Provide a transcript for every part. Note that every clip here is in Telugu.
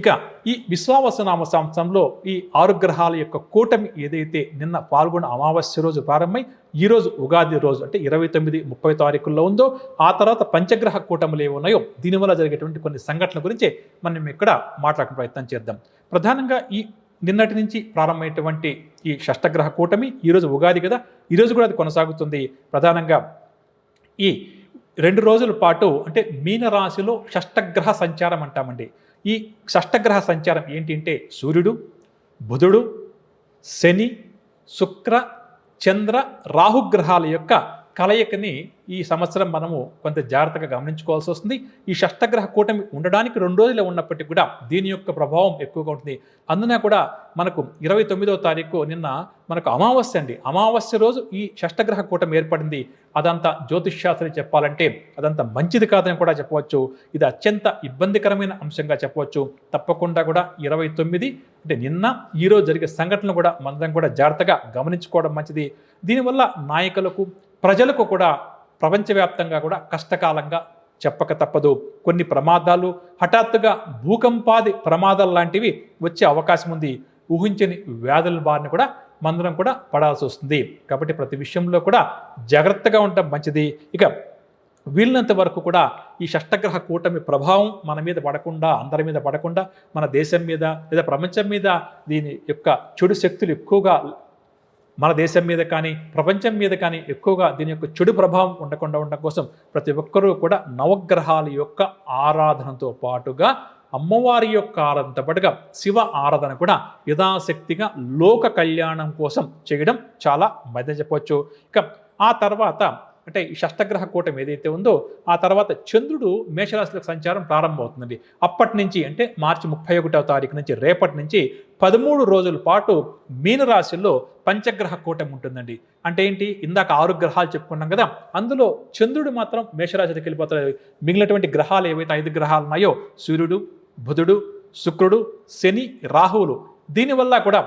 ఇక ఈ విశ్వావసనామ సంవత్సరంలో ఈ ఆరు గ్రహాల యొక్క కూటమి ఏదైతే నిన్న పాల్గొన్న అమావాస్య రోజు ప్రారంభమై ఈరోజు ఉగాది రోజు అంటే ఇరవై తొమ్మిది ముప్పై తారీఖుల్లో ఉందో ఆ తర్వాత పంచగ్రహ కూటములు ఏవి ఉన్నాయో దీనివల్ల జరిగేటువంటి కొన్ని సంఘటనల గురించి మనం ఇక్కడ మాట్లాడే ప్రయత్నం చేద్దాం. ప్రధానంగా ఈ నిన్నటి నుంచి ప్రారంభమైనటువంటి ఈ షష్టగ్రహ కూటమి ఈరోజు ఉగాది కదా ఈరోజు కూడా అది కొనసాగుతుంది. ప్రధానంగా ఈ రెండు రోజుల పాటు అంటే మీన రాశిలో షష్టగ్రహ సంచారం అంటామండి. ఈ షష్టగ్రహ సంచారం ఏంటంటే సూర్యుడు బుధుడు శని శుక్ర చంద్ర రాహుగ్రహాల యొక్క కలయికని ఈ సంవత్సరం మనము కొంత జాగ్రత్తగా గమనించుకోవాల్సి వస్తుంది. ఈ షష్టగ్రహ కూటమి ఉండడానికి రెండు రోజులే ఉన్నప్పటికీ కూడా దీని యొక్క ప్రభావం ఎక్కువగా ఉంటుంది. అందున కూడా మనకు ఇరవై తొమ్మిదవ తారీఖు నిన్న మనకు అమావాస్య అండి. అమావాస్య రోజు ఈ షష్టగ్రహ కూటమి ఏర్పడింది. అదంతా జ్యోతిష్శాస్త్రి చెప్పాలంటే అదంతా మంచిది కాదని కూడా చెప్పవచ్చు. ఇది అత్యంత ఇబ్బందికరమైన అంశంగా చెప్పవచ్చు. తప్పకుండా కూడా ఇరవై తొమ్మిది అంటే నిన్న ఈరోజు జరిగే సంఘటనలు కూడా మనందరం కూడా జాగ్రత్తగా గమనించుకోవడం మంచిది. దీనివల్ల నాయకులకు ప్రజలకు కూడా ప్రపంచవ్యాప్తంగా కూడా కష్టకాలంగా చెప్పక తప్పదు. కొన్ని ప్రమాదాలు హఠాత్తుగా భూకంపాది ప్రమాదాలు లాంటివి వచ్చే అవకాశం ఉంది. ఊహించని వ్యాధుల బారిన కూడా మందరం కూడా పడాల్సి వస్తుంది. కాబట్టి ప్రతి విషయంలో కూడా జాగ్రత్తగా ఉండటం మంచిది. ఇక వీళ్ళంత వరకు కూడా ఈ షష్టగ్రహ కూటమి ప్రభావం మన మీద పడకుండా అందరి మీద పడకుండా మన దేశం మీద లేదా ప్రపంచం మీద దీని యొక్క చెడు శక్తులు ఎక్కువగా మన దేశం మీద కానీ ప్రపంచం మీద కానీ ఎక్కువగా దీని యొక్క చెడు ప్రభావం ఉండకుండా ఉండడం కోసం ప్రతి ఒక్కరూ కూడా నవగ్రహాల యొక్క ఆరాధనతో పాటుగా అమ్మవారి యొక్క ఆరాధనతో పాటుగా శివ ఆరాధన కూడా యథాశక్తిగా లోక కళ్యాణం కోసం చేయడం చాలా మధ్య చెప్పవచ్చు. ఇక ఆ తర్వాత అంటే ఈ షష్టగ్రహ కూటమి ఏదైతే ఉందో ఆ తర్వాత చంద్రుడు మేషరాశిలోకి సంచారం ప్రారంభమవుతుందండి. అప్పటి నుంచి అంటే మార్చి ముప్పై ఒకటవ తారీఖు నుంచి రేపటి నుంచి పదమూడు రోజుల పాటు మీనరాశిలో పంచగ్రహ కూటమి ఉంటుందండి. అంటే ఏంటి? ఇందాక ఆరు గ్రహాలు చెప్పుకున్నాం కదా అందులో చంద్రుడు మాత్రం మేషరాశికి వెళ్ళిపోతాడు. మిగిలినటువంటి గ్రహాలు ఏవైతే ఐదు గ్రహాలు ఉన్నాయో సూర్యుడు బుధుడు శుక్రుడు శని రాహువులు దీనివల్ల కూడా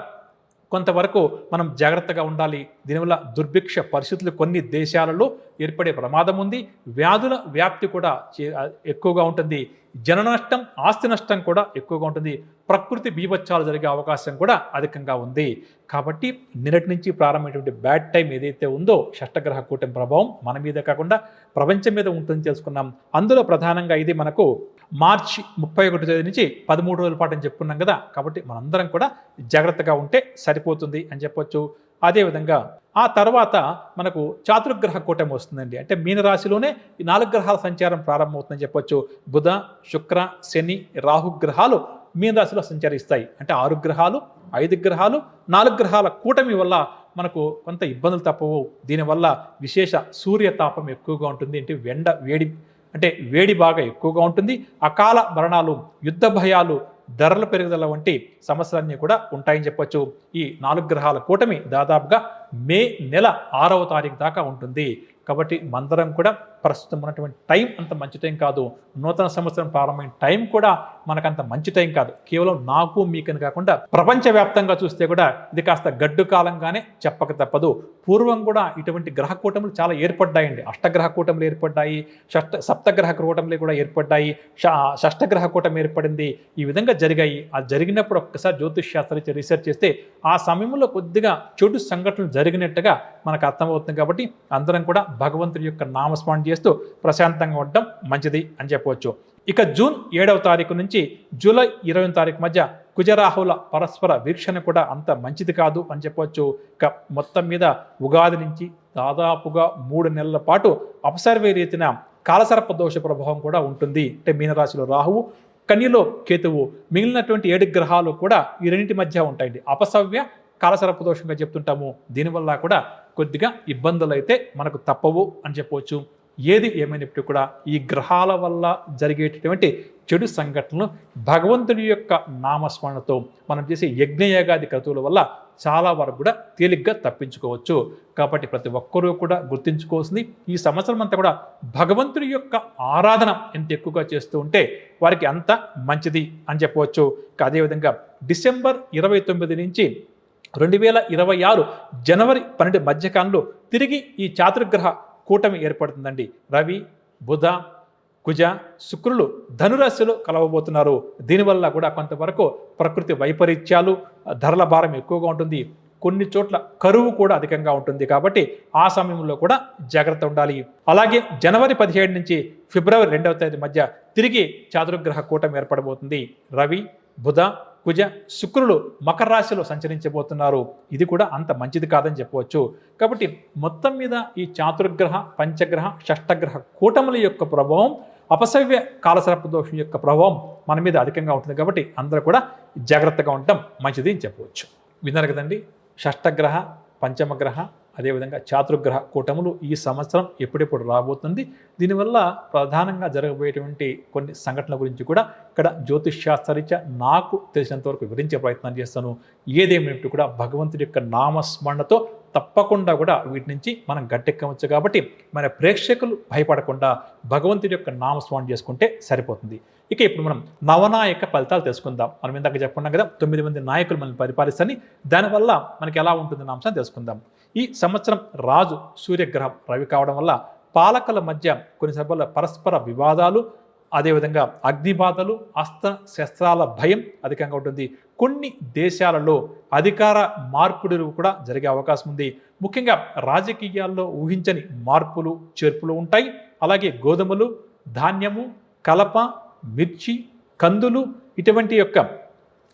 కొంతవరకు మనం జాగ్రత్తగా ఉండాలి. దీనివల్ల దుర్భిక్ష పరిస్థితులు కొన్ని దేశాలలో ఏర్పడే ప్రమాదం ఉంది. వ్యాధుల వ్యాప్తి కూడా చే- ఎక్కువగా ఉంటుంది. జన నష్టం ఆస్తి నష్టం కూడా ఎక్కువగా ఉంటుంది. ప్రకృతి బీభత్సాలు జరిగే అవకాశం కూడా అధికంగా ఉంది. కాబట్టి నిన్నటి నుంచి ప్రారంభమైనటువంటి బ్యాడ్ టైం ఏదైతే ఉందో షష్టగ్రహ కూటమి ప్రభావం మన మీద కాకుండా ప్రపంచం మీద ఉంటుందని తెలుసుకున్నాం. అందులో ప్రధానంగా ఇది మనకు మార్చి ముప్పై ఒకటి తేదీ నుంచి పదమూడు రోజుల పాటు అని చెప్పుకున్నాం కదా కాబట్టి మనందరం కూడా జాగ్రత్తగా ఉంటే సరిపోతుంది అని చెప్పొచ్చు. అదేవిధంగా ఆ తర్వాత మనకు చాతుర్గ్రహ కూటమి వస్తుందండి. అంటే మీనరాశిలోనే ఈ నాలుగు గ్రహాల సంచారం ప్రారంభమవుతుందని చెప్పొచ్చు. బుధ శుక్ర శని రాహు గ్రహాలు మీనరాశిలో సంచరిస్తాయి. అంటే ఆరు గ్రహాలు ఐదు గ్రహాలు నాలుగు గ్రహాల కూటమి వల్ల మనకు కొంత ఇబ్బందులు తప్పవు. దీనివల్ల విశేష సూర్యతాపం ఎక్కువగా ఉంటుంది. అంటే వెండ వేడి అంటే వేడి బాగా ఎక్కువగా ఉంటుంది. అకాల మరణాలు యుద్ధ భయాలు ధరల పెరుగుదల వంటి సమస్యలన్నీ కూడా ఉంటాయని చెప్పొచ్చు. ఈ నాలుగు గ్రహాల కూటమి దాదాపుగా మే నెల ఆరవ తారీఖు దాకా ఉంటుంది. కాబట్టి మందరం కూడా ప్రస్తుతం ఉన్నటువంటి టైం అంత మంచి టైం కాదు. నూతన సంవత్సరం ప్రారంభమైన టైం కూడా మనకంత మంచి టైం కాదు. కేవలం నాకు మీకని కాకుండా ప్రపంచవ్యాప్తంగా చూస్తే కూడా ఇది కాస్త గడ్డు కాలంగానే చెప్పక తప్పదు. పూర్వం కూడా ఇటువంటి గ్రహ కూటములు చాలా ఏర్పడ్డాయండి. అష్టగ్రహ కూటములు ఏర్పడ్డాయి. షష్ట సప్తగ్రహ కూటములు కూడా ఏర్పడ్డాయి. ష- షష్టగ్రహ కూటమి ఏర్పడింది. ఈ విధంగా జరిగాయి. అది జరిగినప్పుడు ఒక్కసారి జ్యోతిష్ శాస్త్రం రీసెర్చ్ చేస్తే ఆ సమయంలో కొద్దిగా చెడు సంఘటనలు జరిగినట్టుగా మనకు అర్థమవుతుంది కాబట్టి అందరం కూడా భగవంతుడి యొక్క నామస్మరణ చేస్తూ ప్రశాంతంగా ఉండడం మంచిది అని చెప్పవచ్చు. ఇక జూన్ ఏడవ తారీఖు నుంచి జూలై ఇరవై తారీఖు మధ్య కుజరాహుల పరస్పర వీక్షణ కూడా అంత మంచిది కాదు అని చెప్పవచ్చు ఇక మొత్తం మీద ఉగాది నుంచి దాదాపుగా మూడు నెలల పాటు అపసర్వే రీతిన కాలసర్ప దోష ప్రభావం కూడా ఉంటుంది. అంటే మీనరాశిలో రాహువు కన్యలో కేతువు మిగిలినటువంటి ఏడు గ్రహాలు కూడా ఈ రెండింటి మధ్య ఉంటాయండి. అపసవ్య కాలసర్ప దోషంగా చెప్తుంటాము. దీనివల్ల కూడా కొద్దిగా ఇబ్బందులు అయితే మనకు తప్పవు అని చెప్పవచ్చు ఏది ఏమైనప్పటికీ కూడా ఈ గ్రహాల వల్ల జరిగేటటువంటి చెడు సంఘటనలు భగవంతుడి యొక్క నామస్మరణతో మనం చేసే యజ్ఞయాగాది క్రతువుల వల్ల చాలా వరకు కూడా తేలిగ్గా తప్పించుకోవచ్చు. కాబట్టి ప్రతి ఒక్కరూ కూడా గుర్తించుకోవాల్సింది ఈ సంవత్సరం అంతా కూడా భగవంతుడి యొక్క ఆరాధన ఎంత ఎక్కువగా చేస్తూ ఉంటే వారికి అంత మంచిది అని చెప్పవచ్చు. అదేవిధంగా డిసెంబర్ ఇరవై తొమ్మిది నుంచి రెండు వేల ఇరవై ఆరు జనవరి పన్నెండు మధ్యకాలంలో తిరిగి ఈ చాతుర్గ్రహ కూటమి ఏర్పడుతుందండి. రవి బుధ కుజ శుక్రులు ధనురాశిలో కలవబోతున్నారు. దీనివల్ల కూడా కొంతవరకు ప్రకృతి వైపరీత్యాలు ధరల భారం ఎక్కువగా ఉంటుంది. కొన్ని చోట్ల కరువు కూడా అధికంగా ఉంటుంది కాబట్టి ఆ సమయంలో కూడా జాగ్రత్త ఉండాలి. అలాగే జనవరి పదిహేడు నుంచి ఫిబ్రవరి రెండవ తేదీ మధ్య తిరిగి చాతుర్గ్రహ కూటమి ఏర్పడబోతుంది. రవి బుధ కుజ శుక్రులు మకర రాశిలో సంచరించబోతున్నారు. ఇది కూడా అంత మంచిది కాదని చెప్పవచ్చు. కాబట్టి మొత్తం మీద ఈ చాతుర్గ్రహ పంచగ్రహ షష్టగ్రహ కూటముల యొక్క ప్రభావం అపసవ్య కాలసర్ప దోషం యొక్క ప్రభావం మన మీద అధికంగా ఉంటుంది. కాబట్టి అందరూ కూడా జాగ్రత్తగా ఉండటం మంచిది అని చెప్పవచ్చు. విన్నారు కదండి? షష్టగ్రహ పంచమగ్రహ అదేవిధంగా చాతుర్గ్రహ కూటములు ఈ సంవత్సరం ఎప్పుడెప్పుడు రాబోతుంది? దీనివల్ల ప్రధానంగా జరగబోయేటువంటి కొన్ని సంఘటనల గురించి కూడా ఇక్కడ జ్యోతిష్శాస్త్రరీత్యా నాకు తెలిసినంతవరకు వివరించే ప్రయత్నం చేస్తాను. ఏదేమైనట్టు కూడా భగవంతుడి యొక్క నామస్మరణతో తప్పకుండా కూడా వీటి నుంచి మనం గట్టెక్కవచ్చు కాబట్టి మన ప్రేక్షకులు భయపడకుండా భగవంతుడి యొక్క నామస్మరణ చేసుకుంటే సరిపోతుంది. ఇక ఇప్పుడు మనం నవనాయక ఫలితాలు తెలుసుకుందాం. మనం ఇందాక చెప్పుకున్నాం కదా తొమ్మిది మంది నాయకులు మనల్ని పరిపాలిస్తారని. దానివల్ల మనకి ఎలా ఉంటుంది అంశాన్ని తెలుసుకుందాం. ఈ సంవత్సరం రాజు సూర్యగ్రహం రవి కావడం వల్ల పాలకుల మధ్య కొన్ని సభల్లో పరస్పర వివాదాలు అదేవిధంగా అగ్నిబాధలు అస్త్ర శస్త్రాల భయం అధికంగా ఉంటుంది. కొన్ని దేశాలలో అధికార మార్పులు కూడా జరిగే అవకాశం ఉంది. ముఖ్యంగా రాజకీయాల్లో ఊహించని మార్పులు చేర్పులు ఉంటాయి. అలాగే గోధుమలు ధాన్యము కలప మిర్చి కందులు ఇటువంటి యొక్క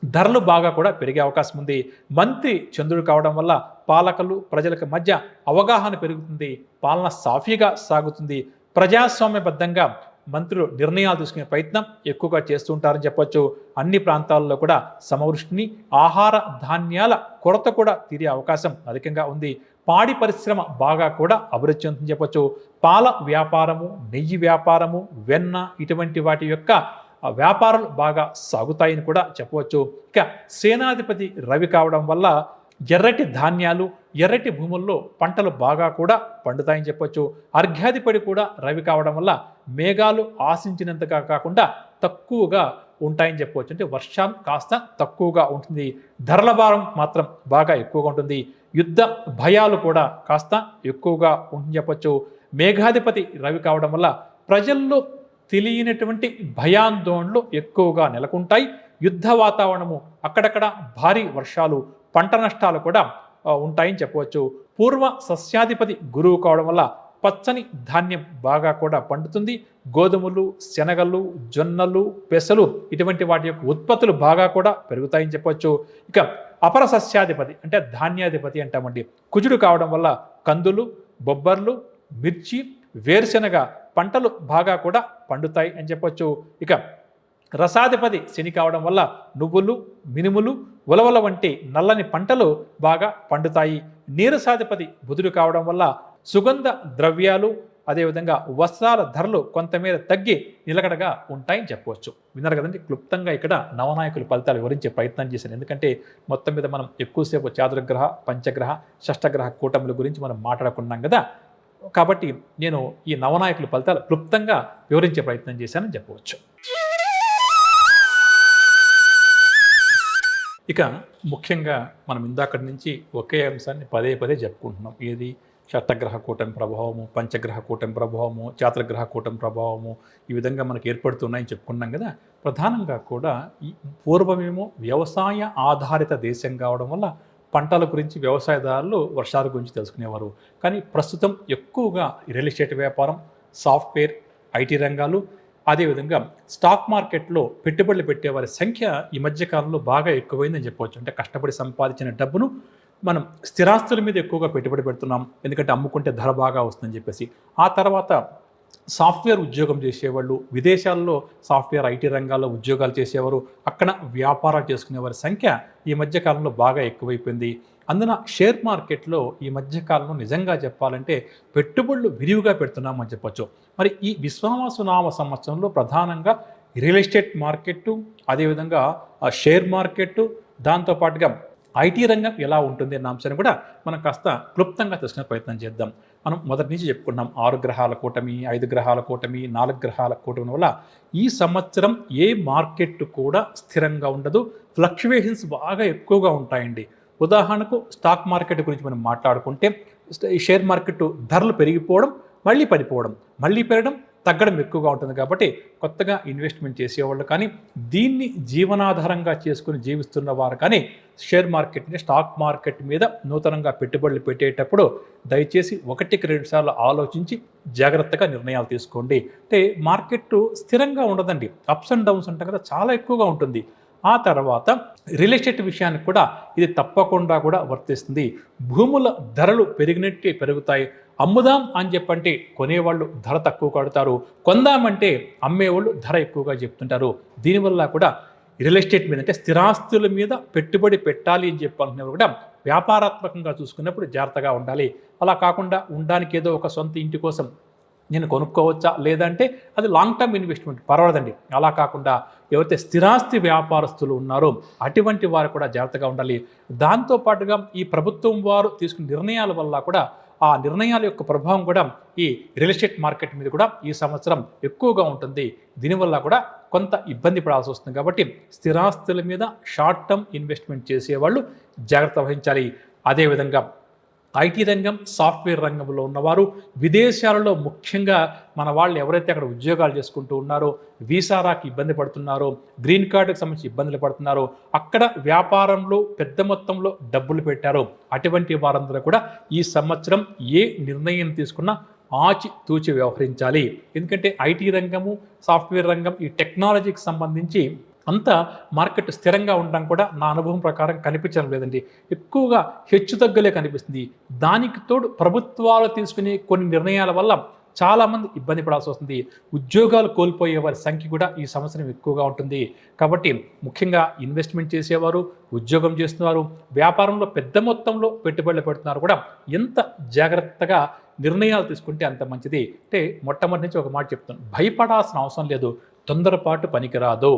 ధరలు బాగా కూడా పెరిగే అవకాశం ఉంది. మంత్రి చంద్రుడు కావడం వల్ల పాలకులు ప్రజలకు మధ్య అవగాహన పెరుగుతుంది. పాలన సాఫీగా సాగుతుంది. ప్రజాస్వామ్యబద్ధంగా మంత్రులు నిర్ణయాలు తీసుకునే ప్రయత్నం ఎక్కువగా చేస్తూ ఉంటారని చెప్పొచ్చు. అన్ని ప్రాంతాల్లో కూడా సమవృష్టిని ఆహార ధాన్యాల కొరత కూడా తీరే అవకాశం అధికంగా ఉంది. పాడి పరిశ్రమ బాగా కూడా అభివృద్ధి చెందుతుందని చెప్పొచ్చు. పాల వ్యాపారము నెయ్యి వ్యాపారము వెన్న ఇటువంటి వాటి యొక్క వ్యాపారాలు బాగా సాగుతాయని కూడా చెప్పవచ్చు ఇక సేనాధిపతి రవి కావడం వల్ల ఎర్రటి ధాన్యాలు ఎర్రటి భూముల్లో పంటలు బాగా కూడా పండుతాయని చెప్పొచ్చు. అర్ఘ్యాధిపతి కూడా రవి కావడం వల్ల మేఘాలు ఆశించినంతగా కాకుండా తక్కువగా ఉంటాయని చెప్పవచ్చు అంటే వర్షం కాస్త తక్కువగా ఉంటుంది. ధరల భారం మాత్రం బాగా ఎక్కువగా ఉంటుంది. యుద్ధ భయాలు కూడా కాస్త ఎక్కువగా ఉంటుంది చెప్పొచ్చు. మేఘాధిపతి రవి కావడం వల్ల ప్రజల్లో తెలియనటువంటి భయాందోళనలు ఎక్కువగా నెలకొంటాయి. యుద్ధ వాతావరణము అక్కడక్కడ భారీ వర్షాలు పంట నష్టాలు కూడా ఉంటాయని చెప్పవచ్చు. పూర్వ సస్యాధిపతి గురువు కావడం వల్ల పచ్చని ధాన్యం బాగా కూడా పండుతుంది. గోధుమలు శనగలు జొన్నలు పెసలు ఇటువంటి వాటి యొక్క ఉత్పత్తులు బాగా కూడా పెరుగుతాయని చెప్పవచ్చు. ఇక అపర సస్యాధిపతి అంటే ధాన్యాధిపతి అంటామండి. కుజుడు కావడం వల్ల కందులు బొబ్బర్లు మిర్చి వేరుశెనగ పంటలు బాగా కూడా పండుతాయి అని చెప్పొచ్చు ఇక రసాధిపతి శని కావడం వల్ల నువ్వులు మినుములు ఉలవల వంటి నల్లని పంటలు బాగా పండుతాయి. నీరసాధిపతి బుధుడు కావడం వల్ల సుగంధ ద్రవ్యాలు అదేవిధంగా వస్త్రాల ధరలు కొంతమేర తగ్గి నిలకడగా ఉంటాయని చెప్పవచ్చు. విన్నారు కదండి క్లుప్తంగా ఇక్కడ నవనాయకుల ఫలితాలు వివరించే ప్రయత్నం చేశాను ఎందుకంటే మొత్తం మీద మనం ఎక్కువసేపు చాతుర్గ్రహ పంచగ్రహ షష్టగ్రహ కూటముల గురించి మనం మాట్లాడుకున్నాం కదా. కాబట్టి నేను ఈ నవనాయకుల ఫలితాలు క్లుప్తంగా వివరించే ప్రయత్నం చేశానని చెప్పవచ్చు. ఇక ముఖ్యంగా మనం ఇందాకటి నుంచి ఒకే అంశాన్ని పదే పదే చెప్పుకుంటున్నాం ఏది? శతగ్రహ కూటమి ప్రభావము పంచగ్రహ కూటమి ప్రభావము చాతుర్గ్రహ కూటమి ప్రభావము ఈ విధంగా మనకు ఏర్పడుతున్నాయని చెప్పుకున్నాం కదా. ప్రధానంగా కూడా ఈ పూర్వమేమో వ్యవసాయ ఆధారిత దేశం కావడం వల్ల పంటల గురించి వ్యవసాయదారులు వర్షాల గురించి తెలుసుకునేవారు. కానీ ప్రస్తుతం ఎక్కువగా రియల్ ఎస్టేట్ వ్యాపారం సాఫ్ట్వేర్ ఐటీ రంగాలు అదేవిధంగా స్టాక్ మార్కెట్లో పెట్టుబడులు పెట్టేవారి సంఖ్య ఈ మధ్యకాలంలో బాగా ఎక్కువైందని చెప్పవచ్చు. అంటే కష్టపడి సంపాదించిన డబ్బును మనం స్థిరాస్తుల మీద ఎక్కువగా పెట్టుబడి పెడుతున్నాం. ఎందుకంటే అమ్ముకుంటే ధర బాగా వస్తుందని చెప్పేసి. ఆ తర్వాత సాఫ్ట్వేర్ ఉద్యోగం చేసేవాళ్ళు విదేశాల్లో సాఫ్ట్వేర్ ఐటీ రంగాల్లో ఉద్యోగాలు చేసేవారు అక్కడ వ్యాపారాలు చేసుకునే వారి సంఖ్య ఈ మధ్యకాలంలో బాగా ఎక్కువైపోయింది. అందున షేర్ మార్కెట్లో ఈ మధ్యకాలంలో నిజంగా చెప్పాలంటే పెట్టుబడులు విరివిగా పెడుతున్నామని చెప్పొచ్చు. మరి ఈ విశ్వామసునామ సంవత్సరంలో ప్రధానంగా రియల్ ఎస్టేట్ మార్కెట్టు అదేవిధంగా ఆ షేర్ మార్కెట్టు దాంతోపాటుగా ఐటీ రంగం ఎలా ఉంటుంది అన్న అంశాన్ని కూడా మనం కాస్త క్లుప్తంగా తెలుసుకునే ప్రయత్నం చేద్దాం. మనం మొదటి నుంచి చెప్పుకున్నాం ఆరు గ్రహాల కూటమి ఐదు గ్రహాల కూటమి నాలుగు గ్రహాల కూటమి వల్ల ఈ సంవత్సరం ఏ మార్కెట్ కూడా స్థిరంగా ఉండదు. ఫ్లక్చువేషన్స్ బాగా ఎక్కువగా ఉంటాయండి. ఉదాహరణకు స్టాక్ మార్కెట్ గురించి మనం మాట్లాడుకుంటే ఈ షేర్ మార్కెట్ ధరలు పెరిగిపోవడం మళ్ళీ పడిపోవడం మళ్ళీ పెరగడం తగ్గడం ఎక్కువగా ఉంటుంది కాబట్టి కొత్తగా ఇన్వెస్ట్మెంట్ చేసేవాళ్ళు కానీ దీన్ని జీవనాధారంగా చేసుకుని జీవిస్తున్న వారు కానీ షేర్ మార్కెట్ని స్టాక్ మార్కెట్ మీద నూతనంగా పెట్టుబడులు పెట్టేటప్పుడు దయచేసి ఒకటికి రెండు సార్లు ఆలోచించి జాగ్రత్తగా నిర్ణయాలు తీసుకోండి. అంటే మార్కెట్ స్థిరంగా ఉండదండి. అప్స్ అండ్ డౌన్స్ ఉంటాం కదా చాలా ఎక్కువగా ఉంటుంది. ఆ తర్వాత రియల్ ఎస్టేట్ విషయానికి కూడా ఇది తప్పకుండా కూడా వర్తిస్తుంది. భూముల ధరలు పెరిగినట్టే పెరుగుతాయి. అమ్ముదాం అని చెప్పంటే కొనేవాళ్ళు ధర తక్కువ కడతారు. కొందామంటే అమ్మేవాళ్ళు ధర ఎక్కువగా చెప్తుంటారు. దీనివల్ల కూడా రియల్ ఎస్టేట్ మీద అంటే స్థిరాస్తుల మీద పెట్టుబడి పెట్టాలి అని చెప్పాలనేవారు కూడా వ్యాపారాత్మకంగా చూసుకున్నప్పుడు జాగ్రత్తగా ఉండాలి. అలా కాకుండా ఉండడానికి ఏదో ఒక సొంత ఇంటి కోసం నేను కొనుక్కోవచ్చా? లేదంటే అది లాంగ్ టర్మ్ ఇన్వెస్ట్మెంట్ పర్వాలేదండి. అలా కాకుండా ఎవరైతే స్థిరాస్తి వ్యాపారస్తులు ఉన్నారో అటువంటి వారు కూడా జాగ్రత్తగా ఉండాలి. దాంతోపాటుగా ఈ ప్రభుత్వం వారు తీసుకున్న నిర్ణయాల వల్ల కూడా ఆ నిర్ణయాల యొక్క ప్రభావం కూడా ఈ రియల్ ఎస్టేట్ మార్కెట్ మీద కూడా ఈ సంవత్సరం ఎక్కువగా ఉంటుంది. దీనివల్ల కూడా కొంత ఇబ్బంది పడాల్సి వస్తుంది. కాబట్టి స్థిరాస్తుల మీద షార్ట్ టర్మ్ ఇన్వెస్ట్మెంట్ చేసేవాళ్ళు జాగ్రత్త వహించాలి. అదేవిధంగా ఐటీ రంగం సాఫ్ట్వేర్ రంగంలో ఉన్నవారు విదేశాలలో ముఖ్యంగా మన వాళ్ళు ఎవరైతే అక్కడ ఉద్యోగాలు చేసుకుంటూ ఉన్నారో వీసారాకి ఇబ్బంది పడుతున్నారో గ్రీన్ కార్డుకు సంబంధించి ఇబ్బందులు పడుతున్నారో అక్కడ వ్యాపారంలో పెద్ద మొత్తంలో డబ్బులు పెట్టారో అటువంటి వారందరూ కూడా ఈ సంవత్సరం ఏ నిర్ణయం తీసుకున్నా ఆచి తూచి వ్యవహరించాలి. ఎందుకంటే ఐటీ రంగము సాఫ్ట్వేర్ రంగం ఈ టెక్నాలజీకి సంబంధించి అంత మార్కెట్ స్థిరంగా ఉండడం కూడా నా అనుభవం ప్రకారం కనిపించడం లేదండి. ఎక్కువగా హెచ్చు తగ్గులే కనిపిస్తుంది. దానికి తోడు ప్రభుత్వాలు తీసుకునే కొన్ని నిర్ణయాల వల్ల చాలామంది ఇబ్బంది పడాల్సి వస్తుంది. ఉద్యోగాలు కోల్పోయే వారి సంఖ్య కూడా ఈ సంవత్సరం ఎక్కువగా ఉంటుంది. కాబట్టి ముఖ్యంగా ఇన్వెస్ట్మెంట్ చేసేవారు ఉద్యోగం చేస్తున్నారు వ్యాపారంలో పెద్ద మొత్తంలో పెట్టుబడులు పెడుతున్నారు కూడా ఎంత జాగ్రత్తగా నిర్ణయాలు తీసుకుంటే అంత మంచిది. అంటే మొట్టమొదటి నుంచి ఒక మాట చెప్తాను భయపడాల్సిన అవసరం లేదు. తొందరపాటు పనికిరాదు.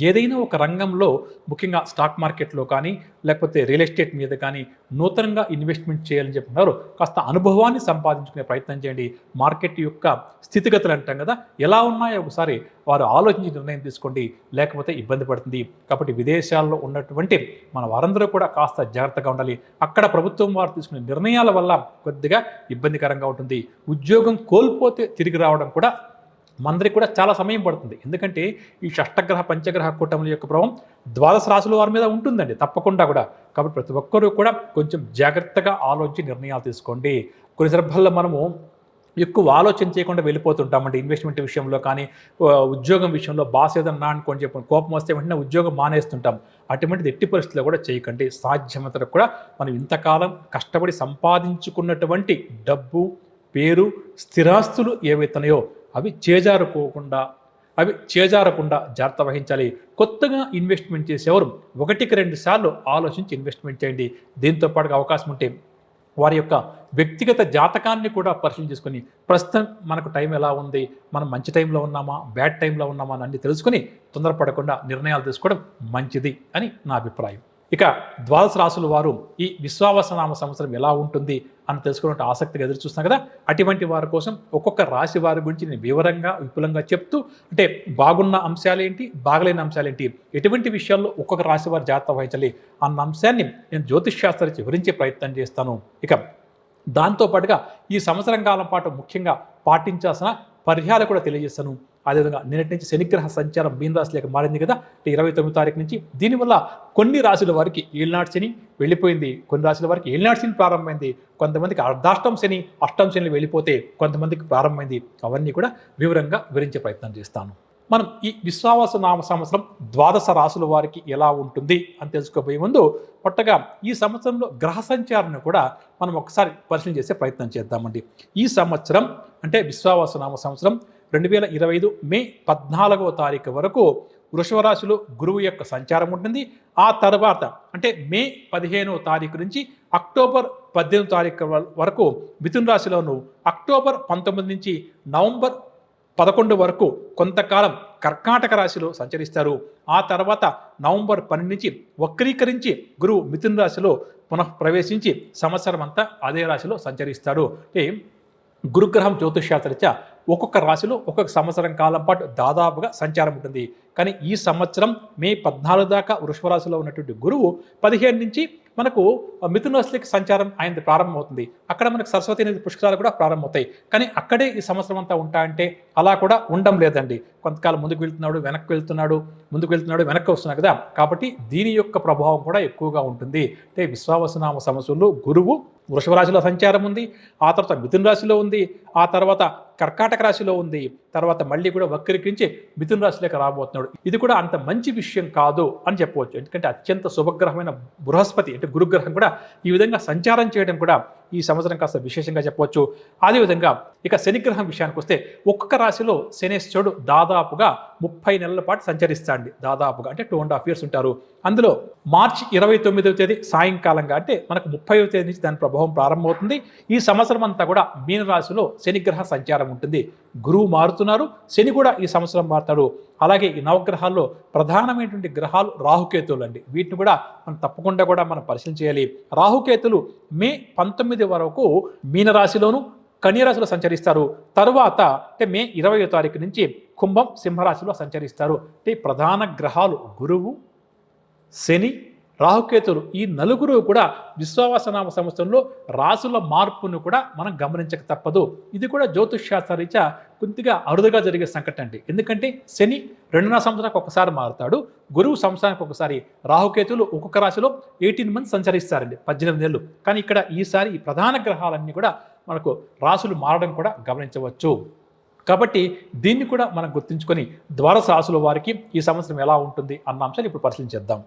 ఏదైనా ఒక రంగంలో ముఖ్యంగా స్టాక్ మార్కెట్లో కానీ లేకపోతే రియల్ ఎస్టేట్ మీద కానీ నూతనంగా ఇన్వెస్ట్మెంట్ చేయాలని చెప్తున్నారు కాస్త అనుభవాన్ని సంపాదించుకునే ప్రయత్నం చేయండి. మార్కెట్ యొక్క స్థితిగతులు అంటాం కదా ఎలా ఉన్నాయో ఒకసారి వారు ఆలోచించి నిర్ణయం తీసుకోండి. లేకపోతే ఇబ్బంది పడుతుంది. కాబట్టి విదేశాల్లో ఉన్నటువంటి మన వారందరూ కూడా కాస్త జాగ్రత్తగా ఉండాలి. అక్కడ ప్రభుత్వం వారు తీసుకునే నిర్ణయాల వల్ల కొద్దిగా ఇబ్బందికరంగా ఉంటుంది. ఉద్యోగం కోల్పోతే తిరిగి రావడం కూడా మనందరికి కూడా చాలా సమయం పడుతుంది. ఎందుకంటే ఈ షష్టగ్రహ పంచగ్రహ కూటముల యొక్క ప్రభావం ద్వాదశ రాశుల వారి మీద ఉంటుందండి. తప్పకుండా కూడా. కాబట్టి ప్రతి ఒక్కరూ కూడా కొంచెం జాగ్రత్తగా ఆలోచించి నిర్ణయాలు తీసుకోండి. కొన్ని సందర్భాల్లో మనము ఎక్కువ ఆలోచన చేయకుండా వెళ్ళిపోతుంటామండి. ఇన్వెస్ట్మెంట్ విషయంలో కానీ ఉద్యోగం విషయంలో బాస్ ఏదన్నా అనుకోని చెప్పి కోపం వస్తే వెంటనే ఉద్యోగం మానేస్తుంటాం. అటువంటిది ఎట్టి పరిస్థితుల్లో కూడా చేయకండి. సాధ్యమంతకు కూడా మనం ఇంతకాలం కష్టపడి సంపాదించుకున్నటువంటి డబ్బు పేరు స్థిరాస్తులు ఏవైతున్నాయో అవి చేజారుకోకుండా అవి చేజారకుండా జాగ్రత్త వహించాలి. కొత్తగా ఇన్వెస్ట్మెంట్ చేసేవారు ఒకటికి రెండు సార్లు ఆలోచించి ఇన్వెస్ట్మెంట్ చేయండి. దీంతో పాటుగా అవకాశం ఉంటే వారి యొక్క వ్యక్తిగత జాతకాన్ని కూడా పరిశీలన చేసుకొని ప్రస్తుతం మనకు టైం ఎలా ఉంది? మనం మంచి టైంలో ఉన్నామా? బ్యాడ్ టైంలో ఉన్నామా? అని అన్ని తెలుసుకొని తొందరపడకుండా నిర్ణయాలు తీసుకోవడం మంచిది అని నా అభిప్రాయం. ఇక ద్వాదశ రాసుల వారు ఈ విశ్వావసనామ సంవత్సరం ఎలా ఉంటుంది అని తెలుసుకునే ఆసక్తిగా ఎదురు చూస్తున్నాం కదా. అటువంటి వారి కోసం ఒక్కొక్క రాశి వారి గురించి నేను వివరంగా విపులంగా చెప్తూ అంటే బాగున్న అంశాలు ఏంటి బాగలేని అంశాలేంటి ఎటువంటి విషయాల్లో ఒక్కొక్క రాశి వారి జాగ్రత్త వహించాలి అన్న అంశాన్ని నేను జ్యోతిష్ శాస్త్రం వివరించే ప్రయత్నం చేస్తాను. ఇక దాంతోపాటుగా ఈ సంవత్సరం కాలం పాటు ముఖ్యంగా పాటించాల్సిన పరిహారాలు కూడా తెలియజేస్తాను. అదేవిధంగా నిన్నటి నుంచి శనిగ్రహ సంచారం మీన రాశిలోకి మారింది కదా. ఇరవై తొమ్మిది తారీఖు నుంచి దీనివల్ల కొన్ని రాశుల వారికి ఏళ్ళనాటి శని వెళ్ళిపోయింది. కొన్ని రాశుల వారికి ఏళ్ళనాటి శని ప్రారంభమైంది. కొంతమందికి అర్ధాష్టం శని అష్టం శని వెళ్ళిపోతే కొంతమందికి ప్రారంభమైంది. అవన్నీ కూడా వివరంగా వివరించే ప్రయత్నం చేస్తాను. మనం ఈ విశ్వావాస నామ సంవత్సరం ద్వాదశ రాశుల వారికి ఎలా ఉంటుంది అని తెలుసుకోబోయే ముందు కొత్తగా ఈ సంవత్సరంలో గ్రహ సంచారాన్ని కూడా మనం ఒకసారి పరిశీలన చేసే ప్రయత్నం చేద్దామండి. ఈ సంవత్సరం అంటే విశ్వావాస నామ సంవత్సరం రెండు వేల ఇరవై ఐదు మే పద్నాలుగవ తారీఖు వరకు వృషభ రాశిలో గురువు యొక్క సంచారం ఉంటుంది. ఆ తర్వాత అంటే మే పదిహేనవ తారీఖు నుంచి అక్టోబర్ పద్దెనిమిది తారీఖు వరకు మిథున రాశిలోను అక్టోబర్ పంతొమ్మిది నుంచి నవంబర్ పదకొండు వరకు కొంతకాలం కర్కాటక రాశిలో సంచరిస్తారు. ఆ తర్వాత నవంబర్ పన్నెండు నుంచి వక్రీకరించి గురువు మిథున్ రాశిలో పునఃప్రవేశించి సంవత్సరం అంతా అదే రాశిలో సంచరిస్తాడు. అంటే గురుగ్రహం జ్యోతిష్శాస్త్రరీత్యా ఒక్కొక్క రాశిలో ఒక్కొక్క సంవత్సరం కాలం పాటు దాదాపుగా సంచారం ఉంటుంది. కానీ ఈ సంవత్సరం మే పద్నాలుగు దాకా వృషభరాశిలో ఉన్నటువంటి గురువు పదిహేను నుంచి మనకు మిథున సంచారం ఆయనది ప్రారంభమవుతుంది. అక్కడ మనకు సరస్వతి నది పుష్కరాలు కూడా ప్రారంభమవుతాయి. కానీ అక్కడే ఈ సంవత్సరం అంతా ఉంటా అంటే అలా కూడా ఉండడం లేదండి. కొంతకాలం ముందుకు వెళ్తున్నాడు వెనక్కి వెళ్తున్నాడు ముందుకు వెళ్తున్నాడు వెనక్కి వస్తున్నాడు కదా. కాబట్టి దీని యొక్క ప్రభావం కూడా ఎక్కువగా ఉంటుంది. అంటే విశ్వావసనామ సమస్యలు గురువు వృషభ రాశిలో సంచారం ఉంది ఆ తర్వాత మిథున రాశిలో ఉంది ఆ తర్వాత కర్కాటక రాశిలో ఉంది తర్వాత మళ్ళీ కూడా వక్రీకరించి మిథున రాశిలోకి రాబోతున్నాడు. ఇది కూడా అంత మంచి విషయం కాదు అని చెప్పవచ్చు. ఎందుకంటే అత్యంత శుభగ్రహమైన బృహస్పతి అంటే గురుగ్రహం కూడా ఈ విధంగా సంచారం చేయడం కూడా ఈ సంవత్సరం కాస్త విశేషంగా చెప్పవచ్చు. అదేవిధంగా ఇక శనిగ్రహం విషయానికి వస్తే ఒక్కొక్క రాశిలో శనేశ్వరుడు దాదాపుగా ముప్పై నెలల పాటు సంచరిస్తాండి. దాదాపుగా అంటే టూ అండ్ హాఫ్ ఇయర్స్ ఉంటారు. అందులో మార్చి ఇరవై తొమ్మిదవ తేదీ సాయంకాలంగా అంటే మనకు ముప్పైవ తేదీ నుంచి దాని ప్రభావం ప్రారంభమవుతుంది. ఈ సంవత్సరం అంతా కూడా మీనరాశిలో శనిగ్రహ సంచారం ఉంటుంది. గురువు మారుతున్నారు. శని కూడా ఈ సంవత్సరం మారుతాడు. అలాగే ఈ నవగ్రహాల్లో ప్రధానమైనటువంటి గ్రహాలు రాహుకేతువులు అండి వీటిని కూడా మనం తప్పకుండా కూడా మనం పరిశీలన చేయాలి. రాహుకేతులు మే పంతొమ్మిది వరకు మీనరాశిలోను కన్యరాశిలో సంచరిస్తారు. తరువాత అంటే మే ఇరవై తారీఖు నుంచి కుంభం సింహరాశిలో సంచరిస్తారు. అంటే ప్రధాన గ్రహాలు గురువు శని రాహుకేతులు ఈ నలుగురు కూడా విశ్వావసనామ సంవత్సరంలో రాసుల మార్పును కూడా మనం గమనించక తప్పదు. ఇది కూడా జ్యోతిష్శాస్త్రరీత్యా కొద్దిగా అరుదుగా జరిగే సంకటం అండి. ఎందుకంటే శని రెండున్నర సంవత్సరానికి ఒకసారి మారుతాడు. గురువు సంవత్సరానికి ఒకసారి రాహుకేతులు ఒక్కొక్క రాశిలో ఎయిటీన్ మంత్స్ సంచరిస్తారండి పద్దెనిమిది నెలలు. కానీ ఇక్కడ ఈసారి ఈ ప్రధాన గ్రహాలన్నీ కూడా మనకు రాసులు మారడం కూడా గమనించవచ్చు. కాబట్టి దీన్ని కూడా మనం గుర్తుంచుకొని ద్వారస రాసుల వారికి ఈ సంవత్సరం ఎలా ఉంటుంది అన్న అంశాన్ని ఇప్పుడు పరిశీలించేద్దాం.